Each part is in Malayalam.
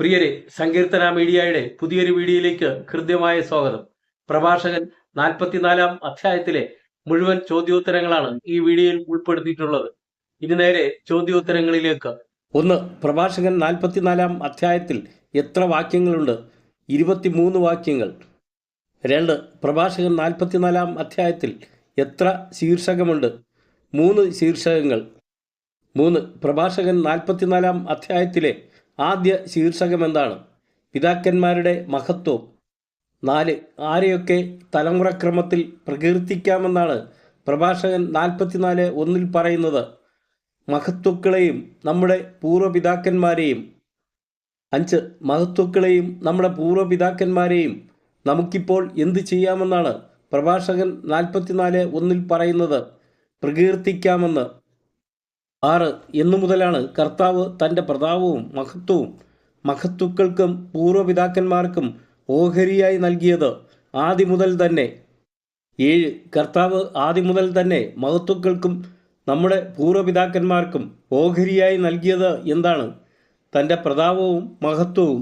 പ്രിയരെ സങ്കീർത്തന മീഡിയയുടെ പുതിയൊരു വീഡിയോയിലേക്ക് ഹൃദ്യമായ സ്വാഗതം. പ്രഭാഷകൻ നാൽപ്പത്തിനാലാം അധ്യായത്തിലെ മുഴുവൻ ചോദ്യോത്തരങ്ങളാണ് ഈ വീഡിയോയിൽ ഉൾപ്പെടുത്തിയിട്ടുള്ളത്. ഇനി നേരെ ചോദ്യോത്തരങ്ങളിലേക്ക്. ഒന്ന് പ്രഭാഷകൻ നാൽപ്പത്തിനാലാം അധ്യായത്തിൽ എത്ര വാക്യങ്ങളുണ്ട്? ഇരുപത്തിമൂന്ന് വാക്യങ്ങൾ. രണ്ട് പ്രഭാഷകൻ നാൽപ്പത്തിനാലാം അധ്യായത്തിൽ എത്ര ശീർഷകമുണ്ട്? മൂന്ന് ശീർഷകങ്ങൾ. മൂന്ന് പ്രഭാഷകൻ നാൽപ്പത്തിനാലാം അധ്യായത്തിലെ ആദ്യ ശീർഷകം എന്താണ് പിതാക്കന്മാരുടെ മഹത്വം. നാല് ആരെയൊക്കെ തലമുറക്രമത്തിൽ പ്രകീർത്തിക്കാമെന്നാണ് പ്രഭാഷകൻ നാൽപ്പത്തിനാല് ഒന്നിൽ പറയുന്നത്. മഹത്വക്കളെയും നമ്മുടെ പൂർവപിതാക്കന്മാരെയും. അഞ്ച് മഹത്വക്കളെയും നമ്മുടെ പൂർവപിതാക്കന്മാരെയും നമുക്കിപ്പോൾ എന്ത് ചെയ്യാമെന്നാണ് പ്രഭാഷകൻ നാൽപ്പത്തിനാല് ഒന്നിൽ പറയുന്നത്. പ്രകീർത്തിക്കാമെന്ന്. ആറ് എന്നു മുതലാണ് കർത്താവ് തന്റെ പ്രതാവവും മഹത്വവും മഹത്വക്കൾക്കും പൂർവപിതാക്കന്മാർക്കും ഓഹരിയായി നൽകിയത് ആദ്യം മുതൽ തന്നെ. ഏഴ് കർത്താവ് ആദ്യം മുതൽ തന്നെ മഹത്വക്കൾക്കും നമ്മുടെ പൂർവപിതാക്കന്മാർക്കും ഓഹരിയായി നൽകിയത് എന്താണ്? തന്റെ പ്രതാപവും മഹത്വവും.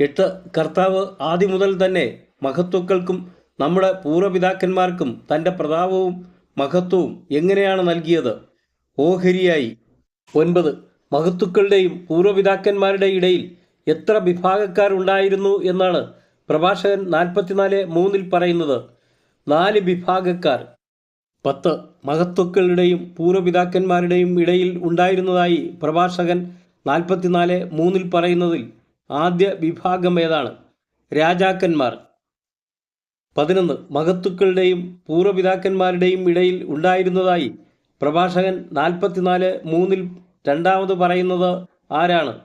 എട്ട് കർത്താവ് ആദ്യം മുതൽ തന്നെ മഹത്വക്കൾക്കും നമ്മുടെ പൂർവപിതാക്കന്മാർക്കും തന്റെ പ്രതാപവും മഹത്വവും എങ്ങനെയാണ് നൽകിയത്? ഓഹരിയായി. ഒൻപത് മഹത്തുക്കളുടെയും പൂർവപിതാക്കന്മാരുടെ ഇടയിൽ എത്ര വിഭാഗക്കാരുണ്ടായിരുന്നു എന്നാണ് പ്രഭാഷകൻ നാൽപ്പത്തിനാല് മൂന്നിൽ പറയുന്നത്. നാല് വിഭാഗക്കാർ. പത്ത് മഹത്വക്കളുടെയും പൂർവപിതാക്കന്മാരുടെയും ഇടയിൽ ഉണ്ടായിരുന്നതായി പ്രഭാഷകൻ നാൽപ്പത്തിനാല് മൂന്നിൽ പറയുന്നതിൽ ആദ്യ വിഭാഗം ഏതാണ്? രാജാക്കന്മാർ. പതിനൊന്ന് മഹത്തുക്കളുടെയും പൂർവപിതാക്കന്മാരുടെയും ഇടയിൽ ഉണ്ടായിരുന്നതായി പ്രഭാഷകൻ നാൽപ്പത്തിനാല് മൂന്നിൽ രണ്ടാമത് പറയുന്നത് ആരാണ്?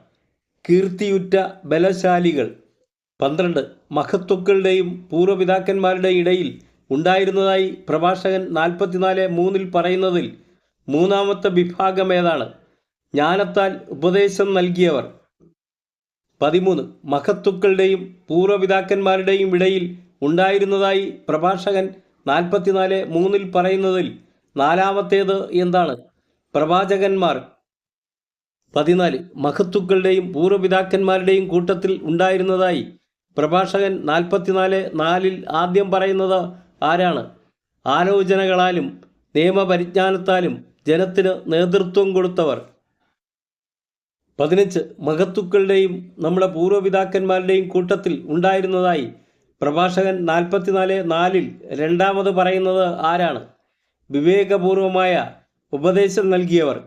കീർത്തിയുറ്റ ബലശാലികൾ. പന്ത്രണ്ട് മഹത്വക്കളുടെയും പൂർവപിതാക്കന്മാരുടെ ഇടയിൽ ഉണ്ടായിരുന്നതായി പ്രഭാഷകൻ നാൽപ്പത്തിനാല് മൂന്നിൽ പറയുന്നതിൽ മൂന്നാമത്തെ വിഭാഗം ഏതാണ്? ജ്ഞാനത്താൽ ഉപദേശം നൽകിയവർ. പതിമൂന്ന് മഹത്തുക്കളുടെയും പൂർവപിതാക്കന്മാരുടെയും ഇടയിൽ ഉണ്ടായിരുന്നതായി പ്രഭാഷകൻ നാൽപ്പത്തിനാല് മൂന്നിൽ പറയുന്നതിൽ നാലാമത്തേത് എന്താണ്? പ്രവാചകന്മാർ. പതിനാല് മഹത്തുക്കളുടെയും പൂർവപിതാക്കന്മാരുടെയും കൂട്ടത്തിൽ ഉണ്ടായിരുന്നതായി. പ്രഭാഷകൻ നാൽപ്പത്തിനാല് നാലിൽ ആദ്യം പറയുന്നത് ആരാണ്? ആലോചനകളാലും നിയമപരിജ്ഞാനത്താലും ജനത്തിന് നേതൃത്വം കൊടുത്തവർ. പതിനഞ്ച് മഹത്തുക്കളുടെയും നമ്മുടെ പൂർവപിതാക്കന്മാരുടെയും കൂട്ടത്തിൽ ഉണ്ടായിരുന്നതായി. പ്രഭാഷകൻ നാൽപ്പത്തിനാല് നാലിൽ രണ്ടാമത് പറയുന്നത് ആരാണ്? വിവേകപൂർവമായ ഉപദേശം നൽകിയവർ.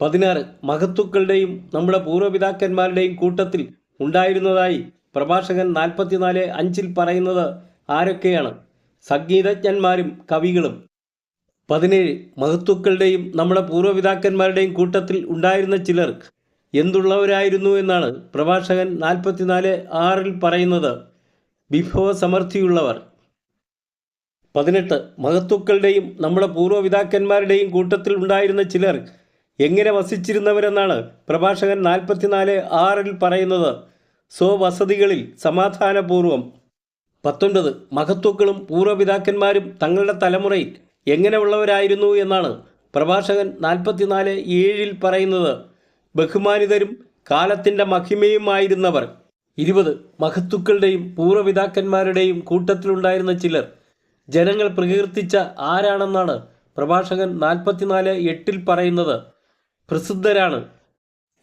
പതിനാറ് മഹത്തുക്കളുടെയും നമ്മുടെ പൂർവപിതാക്കന്മാരുടെയും കൂട്ടത്തിൽ ഉണ്ടായിരുന്നതായി പ്രഭാഷകൻ നാൽപ്പത്തിനാല് അഞ്ചിൽ പറയുന്നത് ആരൊക്കെയാണ്? സംഗീതജ്ഞന്മാരും കവികളും. പതിനേഴ് മഹത്തുക്കളുടെയും നമ്മുടെ പൂർവപിതാക്കന്മാരുടെയും കൂട്ടത്തിൽ ഉണ്ടായിരുന്ന ചിലർ എന്തുള്ളവരായിരുന്നു എന്നാണ് പ്രഭാഷകൻ നാൽപ്പത്തിനാല് ആറിൽ പറയുന്നത്. വിഭവസമൃദ്ധിയുള്ളവർ. പതിനെട്ട് മഹത്തുക്കളുടെയും നമ്മുടെ പൂർവപിതാക്കന്മാരുടെയും കൂട്ടത്തിൽ ഉണ്ടായിരുന്ന ചിലർ എങ്ങനെ വസിച്ചിരുന്നവരെന്നാണ് പ്രഭാഷകൻ നാൽപ്പത്തിനാല് ആറിൽ പറയുന്നത്. സ്വവസതികളിൽ സമാധാനപൂർവം. പത്തൊൻപത് മഹത്വക്കളും പൂർവപിതാക്കന്മാരും തങ്ങളുടെ തലമുറയിൽ എങ്ങനെയുള്ളവരായിരുന്നു എന്നാണ് പ്രഭാഷകൻ നാൽപ്പത്തിനാല് ഏഴിൽ പറയുന്നത്. ബഹുമാനിതരും കാലത്തിന്റെ മഹിമയുമായിരുന്നവർ. ഇരുപത് മഹത്തുക്കളുടെയും പൂർവപിതാക്കന്മാരുടെയും കൂട്ടത്തിലുണ്ടായിരുന്ന ചിലർ ജനങ്ങൾ പ്രകീർത്തിച്ച ആരാണെന്നാണ് പ്രഭാഷകൻ നാൽപ്പത്തിനാല് എട്ടിൽ പറയുന്നത്. പ്രസിദ്ധരാണ്.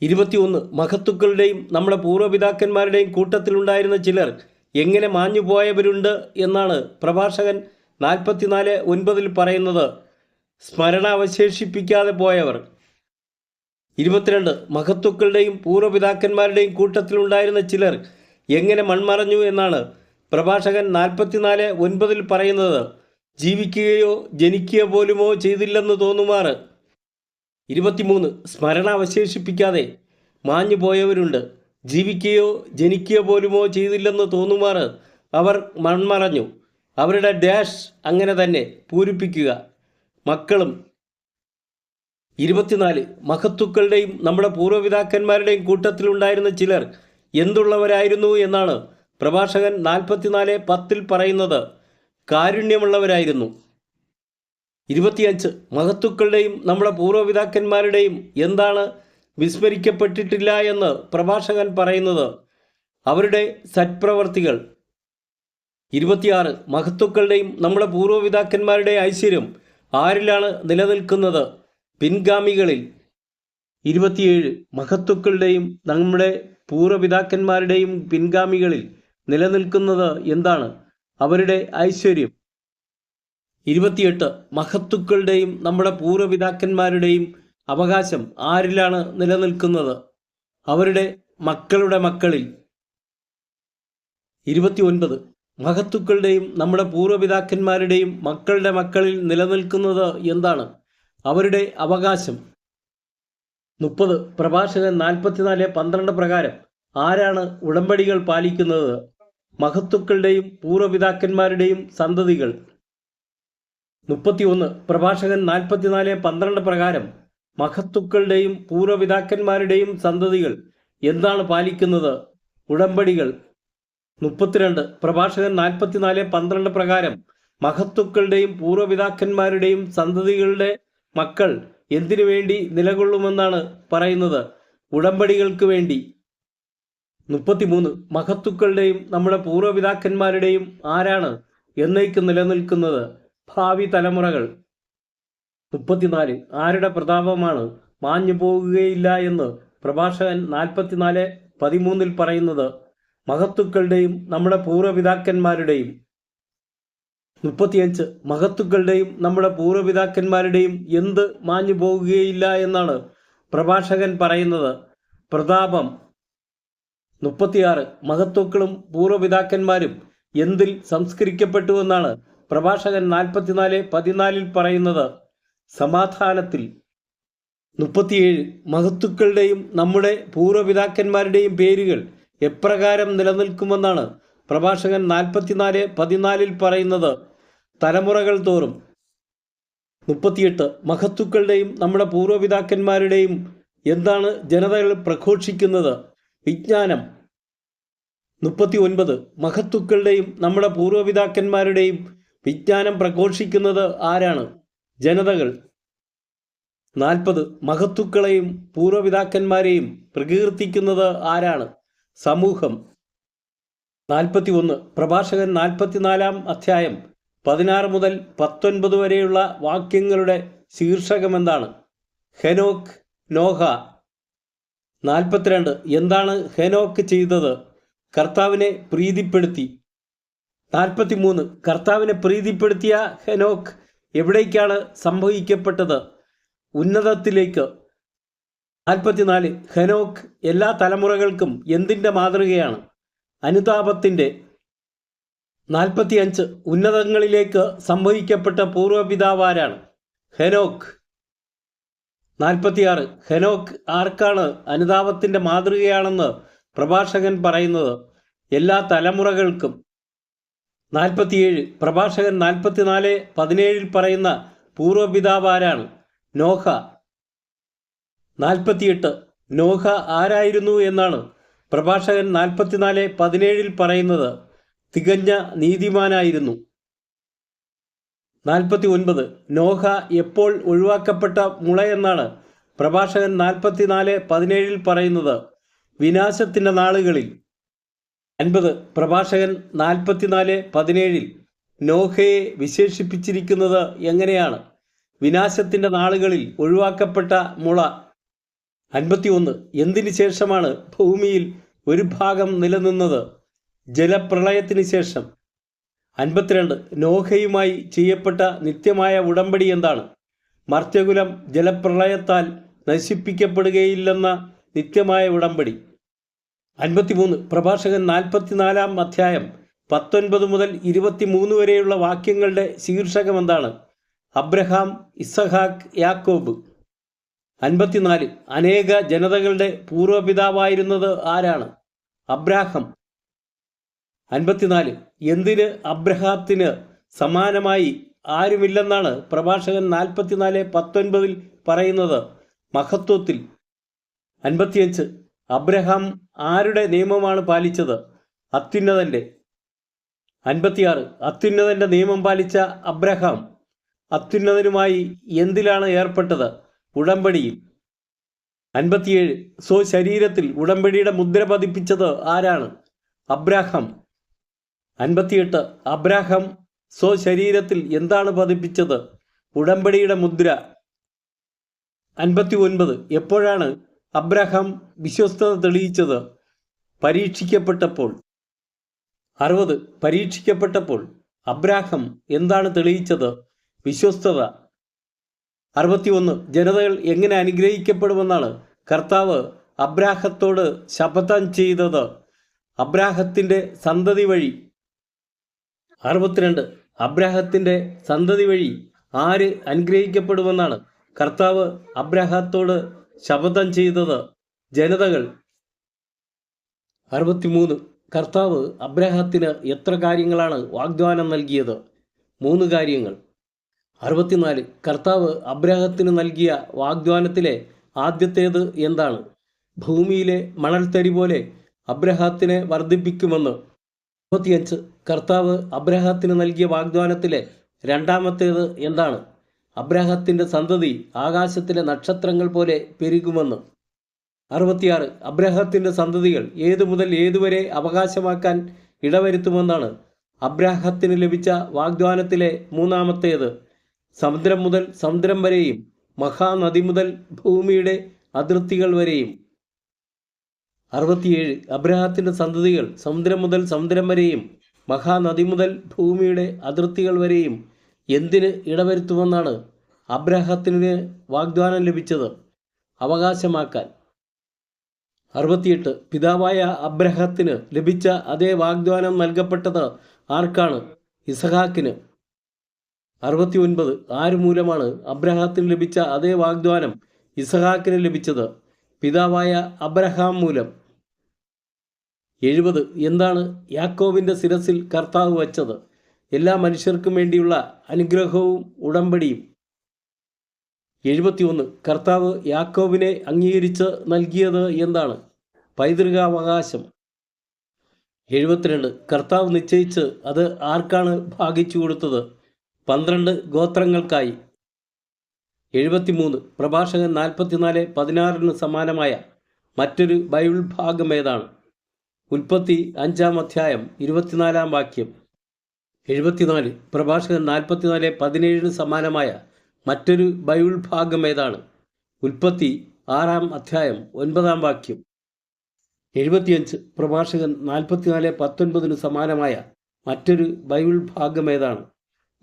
ഇരുപത്തിയൊന്ന് മഹത്തുക്കളുടെയും നമ്മുടെ പൂർവപിതാക്കന്മാരുടെയും കൂട്ടത്തിലുണ്ടായിരുന്ന ചിലർ എങ്ങനെ മാഞ്ഞുപോയവരുണ്ട് എന്നാണ് പ്രഭാഷകൻ നാൽപ്പത്തിനാല് ഒൻപതിൽ പറയുന്നത്. സ്മരണ അവശേഷിപ്പിക്കാതെ പോയവർ. ഇരുപത്തിരണ്ട് മഹത്തുക്കളുടെയും പൂർവപിതാക്കന്മാരുടെയും കൂട്ടത്തിലുണ്ടായിരുന്ന ചിലർ എങ്ങനെ മൺമറഞ്ഞു എന്നാണ് പ്രഭാഷകൻ നാൽപ്പത്തിനാല് ഒൻപതിൽ പറയുന്നത് ജീവിക്കുകയോ ജനിക്കുക പോലുമോ ചെയ്തില്ലെന്ന് തോന്നുമാറ്. ഇരുപത്തിമൂന്ന് സ്മരണ അവശേഷിപ്പിക്കാതെ മാഞ്ഞു പോയവരുണ്ട്. ജീവിക്കുകയോ ജനിക്കുക പോലുമോ ചെയ്തില്ലെന്ന് തോന്നുമാറ്. അവർ മൺമറഞ്ഞു. അവരുടെ ഡാഷ് അങ്ങനെ തന്നെ പൂരിപ്പിക്കുക. മക്കളും ഇരുപത്തിനാല് മഹത്തുക്കളുടെയും നമ്മുടെ പൂർവപിതാക്കന്മാരുടെയും കൂട്ടത്തിലുണ്ടായിരുന്ന ചിലർ എന്തുള്ളവരായിരുന്നു എന്നാണ് പ്രഭാഷകൻ നാൽപ്പത്തിനാല് പത്തിൽ പറയുന്നത് കാരുണ്യമുള്ളവരായിരുന്നു. ഇരുപത്തിയഞ്ച് മഹത്തുക്കളുടെയും നമ്മുടെ പൂർവപിതാക്കന്മാരുടെയും എന്താണ് വിസ്മരിക്കപ്പെട്ടിട്ടില്ല എന്ന് പ്രഭാഷകൻ പറയുന്നത് അവരുടെ സത്പ്രവർത്തികൾ. ഇരുപത്തിയാറ് മഹത്തുക്കളുടെയും നമ്മുടെ പൂർവപിതാക്കന്മാരുടെ ഐശ്വര്യം ആരിലാണ് നിലനിൽക്കുന്നത്? പിൻഗാമികളിൽ. ഇരുപത്തിയേഴ് മഹത്തുക്കളുടെയും നമ്മുടെ പൂർവപിതാക്കന്മാരുടെയും പിൻഗാമികളിൽ. നിലനിൽക്കുന്നത് എന്താണ്? അവരുടെ ഐശ്വര്യം. ഇരുപത്തിയെട്ട് മഹത്തുക്കളുടെയും നമ്മുടെ പൂർവപിതാക്കന്മാരുടെയും അവകാശം ആരിലാണ് നിലനിൽക്കുന്നത്? അവരുടെ മക്കളുടെ മക്കളിൽ. ഇരുപത്തി ഒൻപത് മഹത്തുക്കളുടെയും നമ്മുടെ പൂർവപിതാക്കന്മാരുടെയും മക്കളുടെ മക്കളിൽ നിലനിൽക്കുന്നത് എന്താണ്? അവരുടെ അവകാശം. മുപ്പത് പ്രഭാഷകൻ നാൽപ്പത്തിനാല് പന്ത്രണ്ട് പ്രകാരം ആരാണ് ഉടമ്പടികൾ പാലിക്കുന്നത്? മഹത്തുക്കളുടെയും പൂർവപിതാക്കന്മാരുടെയും സന്തതികൾ. മുപ്പത്തിയൊന്ന് പ്രഭാഷകൻ നാൽപ്പത്തിനാല് പന്ത്രണ്ട് പ്രകാരം മഹത്തുക്കളുടെയും പൂർവപിതാക്കന്മാരുടെയും സന്തതികൾ എന്താണ് പാലിക്കുന്നത് ഉടമ്പടികൾ. മുപ്പത്തിരണ്ട് പ്രഭാഷകൻ നാൽപ്പത്തിനാല് പന്ത്രണ്ട് പ്രകാരം മഹത്തുക്കളുടെയും പൂർവപിതാക്കന്മാരുടെയും സന്തതികളുടെ മക്കൾ എന്തിനു വേണ്ടി നിലകൊള്ളുമെന്നാണ് പറയുന്നത്. ഉടമ്പടികൾക്ക് വേണ്ടി മുപ്പത്തിമൂന്ന് മഹത്തുക്കളുടെയും നമ്മുടെ പൂർവപിതാക്കന്മാരുടെയും ആരാണ് എന്നേക്ക് നിലനിൽക്കുന്നത് ഭാവി തലമുറകൾ. മുപ്പത്തിനാല് ആരുടെ പ്രതാപമാണ് മാഞ്ഞു പോകുകയില്ല എന്ന് പ്രഭാഷകൻ നാൽപ്പത്തിനാല് പതിമൂന്നിൽ പറയുന്നത് മഹത്തുക്കളുടെയും നമ്മുടെ പൂർവപിതാക്കന്മാരുടെയും. മുപ്പത്തിയഞ്ച് മഹത്തുക്കളുടെയും നമ്മുടെ പൂർവപിതാക്കന്മാരുടെയും എന്ത് മാഞ്ഞു പോകുകയില്ല എന്നാണ് പ്രഭാഷകൻ പറയുന്നത്. പ്രതാപം മുപ്പത്തിയാറ് മഹത്വക്കളും പൂർവപിതാക്കന്മാരും എന്തിൽ സംസ്കരിക്കപ്പെട്ടുവെന്നാണ് പ്രഭാഷകൻ നാൽപ്പത്തിനാല് പതിനാലിൽ പറയുന്നത്. സമാധാനത്തിൽ മുപ്പത്തിയേഴ് മഹത്തുക്കളുടെയും നമ്മുടെ പൂർവപിതാക്കന്മാരുടെയും പേരുകൾ എപ്രകാരം നിലനിൽക്കുമെന്നാണ് പ്രഭാഷകൻ നാൽപ്പത്തിനാല് പതിനാലിൽ പറയുന്നത്. തലമുറകൾ തോറും മുപ്പത്തിയെട്ട് മഹത്തുക്കളുടെയും നമ്മുടെ പൂർവപിതാക്കന്മാരുടെയും എന്താണ് ജനതകൾ പ്രഘോഷിക്കുന്നത്? വിജ്ഞാനം. മുപ്പത്തി ഒൻപത് മഹത്തുക്കളുടെയും നമ്മുടെ പൂർവപിതാക്കന്മാരുടെയും വിജ്ഞാനം പ്രഘോഷിക്കുന്നത് ആരാണ്? ജനതകൾ. നാൽപ്പത്. മഹത്തുക്കളെയും പൂർവപിതാക്കന്മാരെയും പ്രകീർത്തിക്കുന്നത് ആരാണ്? സമൂഹം. നാൽപ്പത്തി ഒന്ന് പ്രഭാഷകൻ നാൽപ്പത്തിനാലാം അധ്യായം പതിനാറ് മുതൽ പത്തൊൻപത് വരെയുള്ള വാക്യങ്ങളുടെ ശീർഷകം എന്താണ് ഹെനോക് നോഹ നാൽപ്പത്തിരണ്ട്. എന്താണ് ഹെനോക്ക് ചെയ്തത്? കർത്താവിനെ പ്രീതിപ്പെടുത്തി. നാൽപ്പത്തി മൂന്ന് കർത്താവിനെ പ്രീതിപ്പെടുത്തിയ ഹെനോക്ക് എവിടേക്കാണ് സംഭവിക്കപ്പെട്ടത്? ഉന്നതത്തിലേക്ക്. നാൽപ്പത്തിനാല്. ഹെനോക്ക് എല്ലാ തലമുറകൾക്കും എന്തിന്റെ മാതൃകയാണ്? അനുതാപത്തിന്റെ നാൽപ്പത്തിയഞ്ച്. ഉന്നതങ്ങളിലേക്ക് സംഭവിക്കപ്പെട്ട പൂർവപിതാവാരാണ് ഹെനോക്ക്. നാൽപ്പത്തിയാറ്. ഹെനോക്ക് ആർക്കാണ് അനുതാപത്തിന്റെ മാതൃകയാണെന്ന് പ്രഭാഷകൻ പറയുന്നത്? എല്ലാ തലമുറകൾക്കും. നാൽപ്പത്തിയേഴ്. പ്രഭാഷകൻ നാൽപ്പത്തിനാല് പതിനേഴിൽ പറയുന്ന പൂർവപിതാവാരാണ് നോഹ. നാൽപ്പത്തിയെട്ട്. നോഹ ആരായിരുന്നു എന്നാണ് പ്രഭാഷകൻ നാൽപ്പത്തിനാല് പതിനേഴിൽ പറയുന്നത്. തികഞ്ഞ നീതിമാനായിരുന്നു. നാൽപ്പത്തി ഒൻപത് നോഹ എപ്പോൾ ഒഴിവാക്കപ്പെട്ട മുള എന്നാണ് പ്രഭാഷകൻ നാൽപ്പത്തിനാല് പതിനേഴിൽ പറയുന്നത്. വിനാശത്തിന്റെ നാളുകളിൽ. അൻപത്. പ്രഭാഷകൻ നാൽപ്പത്തിനാല് പതിനേഴിൽ. നോഹയെ വിശേഷിപ്പിച്ചിരിക്കുന്നത് എങ്ങനെയാണ്? വിനാശത്തിന്റെ നാളുകളിൽ ഒഴിവാക്കപ്പെട്ട മുള. അൻപത്തി ഒന്ന് എന്തിനു ശേഷമാണ് ഭൂമിയിൽ ഒരു ഭാഗം നിലനിന്നത്? ജലപ്രളയത്തിന് ശേഷം. അൻപത്തിരണ്ട്. നോഹയുമായി ചെയ്യപ്പെട്ട നിത്യമായ ഉടമ്പടി എന്താണ്? മർത്യകുലം ജലപ്രളയത്താൽ നശിപ്പിക്കപ്പെടുകയില്ലെന്ന നിത്യമായ ഉടമ്പടി. അൻപത്തിമൂന്ന്. പ്രഭാഷകൻ നാൽപ്പത്തിനാലാം അധ്യായം പത്തൊൻപത് മുതൽ ഇരുപത്തിമൂന്ന് വരെയുള്ള വാക്യങ്ങളുടെ ശീർഷകം എന്താണ്? അബ്രഹാം ഇസഹാക്ക് യാക്കോബ്. അൻപത്തിനാല്. അനേക ജനതകളുടെ പൂർവപിതാവായിരുന്നത് ആരാണ്? അബ്രാഹം. അൻപത്തിനാല്. എന്തിന് അബ്രഹാത്തിന് സമാനമായി ആരുമില്ലെന്നാണ് പ്രഭാഷകൻ നാൽപ്പത്തിനാല് പത്തൊൻപതിൽ പറയുന്നത്? മഹത്വത്തിൽ. അൻപത്തിയഞ്ച്. അബ്രഹാം ആരുടെ നിയമമാണ് പാലിച്ചത്? അത്യുന്നതന്റെ അൻപത്തിയാറ്. അത്യുന്നതന്റെ നിയമം പാലിച്ച അബ്രഹാം അത്യുന്നതനുമായി എന്തിലാണ് ഏർപ്പെട്ടത്? ഉടമ്പടിയിൽ. അൻപത്തിയേഴ്. സ്വശരീരത്തിൽ ഉടമ്പടിയുടെ മുദ്ര പതിപ്പിച്ചത് ആരാണ്? അബ്രാഹം. അൻപത്തിയെട്ട്. അബ്രാഹം സ്വശരീരത്തിൽ എന്താണ് പതിപ്പിച്ചത്? ഉടമ്പടിയുടെ മുദ്ര. അൻപത്തി ഒൻപത് എപ്പോഴാണ് അബ്രഹാം വിശ്വസ്തത തെളിയിച്ചത്? പരീക്ഷിക്കപ്പെട്ടപ്പോൾ. അറുപത്. പരീക്ഷിക്കപ്പെട്ടപ്പോൾ അബ്രാഹം എന്താണ് തെളിയിച്ചത്? വിശ്വസ്തത. അറുപത്തിയൊന്ന്. ജനതകൾ എങ്ങനെ അനുഗ്രഹിക്കപ്പെടുമെന്നാണ് കർത്താവ് അബ്രാഹത്തോട് ശപഥം ചെയ്തത്. അബ്രാഹത്തിന്റെ സന്തതി വഴി അറുപത്തിരണ്ട്. അബ്രാഹത്തിന്റെ സന്തതി വഴി ആര് അനുഗ്രഹിക്കപ്പെടുമെന്നാണ് കർത്താവ് അബ്രാഹത്തോട് ശപഥം ചെയ്തത്. ജനതകൾ. അറുപത്തിമൂന്ന്. കർത്താവ് അബ്രാഹത്തിന് എത്ര കാര്യങ്ങളാണ് വാഗ്ദാനം നൽകിയത്? മൂന്ന് കാര്യങ്ങൾ. അറുപത്തിനാല്. കർത്താവ് അബ്രാഹത്തിന് നൽകിയ വാഗ്ദാനത്തിലെ ആദ്യത്തേത് എന്താണ്? ഭൂമിയിലെ മണൽത്തരി പോലെ അബ്രഹാത്തിനെ വർദ്ധിപ്പിക്കുമെന്ന്. അറുപത്തിയഞ്ച് കർത്താവ് അബ്രഹത്തിന് നൽകിയ വാഗ്ദാനത്തിലെ രണ്ടാമത്തേത് എന്താണ്? അബ്രഹത്തിന്റെ സന്തതി ആകാശത്തിലെ നക്ഷത്രങ്ങൾ പോലെ പെരുകുമെന്ന്. അറുപത്തിയാറ്. അബ്രഹത്തിന്റെ സന്തതികൾ ഏതു മുതൽ ഏതുവരെ അവകാശമാക്കാൻ ഇടവരുത്തുമെന്നാണ്. അബ്രാഹത്തിന് ലഭിച്ച വാഗ്ദാനത്തിലെ മൂന്നാമത്തേത് സമുദ്രം മുതൽ സമുദ്രം വരെയും മഹാനദി മുതൽ ഭൂമിയുടെ അതിർത്തികൾ വരെയും. അറുപത്തിയേഴ് അബ്രഹത്തിന്റെ സന്തതികൾ സമുദ്രം മുതൽ സമുദ്രം വരെയും മഹാനദി മുതൽ ഭൂമിയുടെ അതിർത്തികൾ വരെയും എന്തിന് ഇടവരുത്തുമെന്നാണ് അബ്രഹത്തിന് വാഗ്ദാനം ലഭിച്ചത്. അവകാശമാക്കാൻ. അറുപത്തിയെട്ട് പിതാവായ അബ്രഹത്തിന് ലഭിച്ച അതേ വാഗ്ദാനം നൽകപ്പെട്ടത് ആർക്കാണ്? ഇസഹാക്കിന്. അറുപത്തി ഒൻപത് ആര് മൂലമാണ് അബ്രഹത്തിന് ലഭിച്ച അതേ വാഗ്ദാനം ഇസഹാക്കിന് ലഭിച്ചത്? പിതാവായ അബ്രഹാം മൂലം. എഴുപത് എന്താണ് യാക്കോവിന്റെ ശിരസിൽ കർത്താവ് വച്ചത്? എല്ലാ മനുഷ്യർക്കും വേണ്ടിയുള്ള അനുഗ്രഹവും ഉടമ്പടിയും. എഴുപത്തിയൊന്ന് കർത്താവ് യാക്കോവിനെ അംഗീകരിച്ച് നൽകിയത് എന്താണ്? പൈതൃകാവകാശം. എഴുപത്തിരണ്ട് കർത്താവ് നിശ്ചയിച്ച് അത് ആർക്കാണ് ഭാഗിച്ചു കൊടുത്തത്? പന്ത്രണ്ട് ഗോത്രങ്ങൾക്കായി. എഴുപത്തിമൂന്ന് പ്രഭാഷകൻ നാൽപ്പത്തിനാല് പതിനാറിന് സമാനമായ മറ്റൊരു ബൈബിൾ ഭാഗം ഏതാണ്? ഉൽപ്പത്തി അഞ്ചാം അധ്യായം ഇരുപത്തിനാലാം വാക്യം. എഴുപത്തിനാല് പ്രഭാഷകൻ നാൽപ്പത്തിനാല് പതിനേഴിന് സമാനമായ മറ്റൊരു ബൈബിൾ ഭാഗം ഏതാണ്? ഉൽപ്പത്തി ആറാം അധ്യായം ഒൻപതാം വാക്യം. എഴുപത്തിയഞ്ച് പ്രഭാഷകൻ നാൽപ്പത്തിനാല് പത്തൊൻപതിന് സമാനമായ മറ്റൊരു ബൈബിൾ ഭാഗം ഏതാണ്?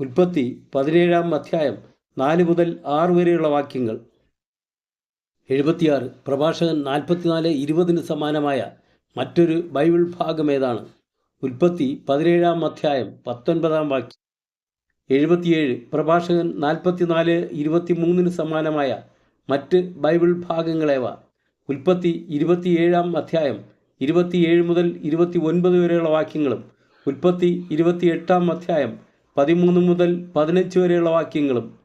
ഉൽപ്പത്തി പതിനേഴാം അധ്യായം നാല് മുതൽ ആറ് വരെയുള്ള വാക്യങ്ങൾ. എഴുപത്തിയാറ് പ്രഭാഷകൻ നാൽപ്പത്തിനാല് ഇരുപതിന് സമാനമായ മറ്റൊരു ബൈബിൾ ഭാഗം ഏതാണ്? ഉൽപ്പത്തി പതിനേഴാം അധ്യായം പത്തൊൻപതാം വാക്യം. എഴുപത്തിയേഴ്. പ്രഭാഷകൻ നാൽപ്പത്തിനാല് ഇരുപത്തിമൂന്നിന് സമാനമായ മറ്റ് ബൈബിൾ ഭാഗങ്ങളേവ? ഉൽപ്പത്തി ഇരുപത്തിയേഴാം അധ്യായം ഇരുപത്തിയേഴ് മുതൽ ഇരുപത്തി ഒൻപത് വരെയുള്ള വാക്യങ്ങളും ഉൽപ്പത്തി ഇരുപത്തിയെട്ടാം അധ്യായം പതിമൂന്ന് മുതൽ പതിനഞ്ച് വരെയുള്ള വാക്യങ്ങളും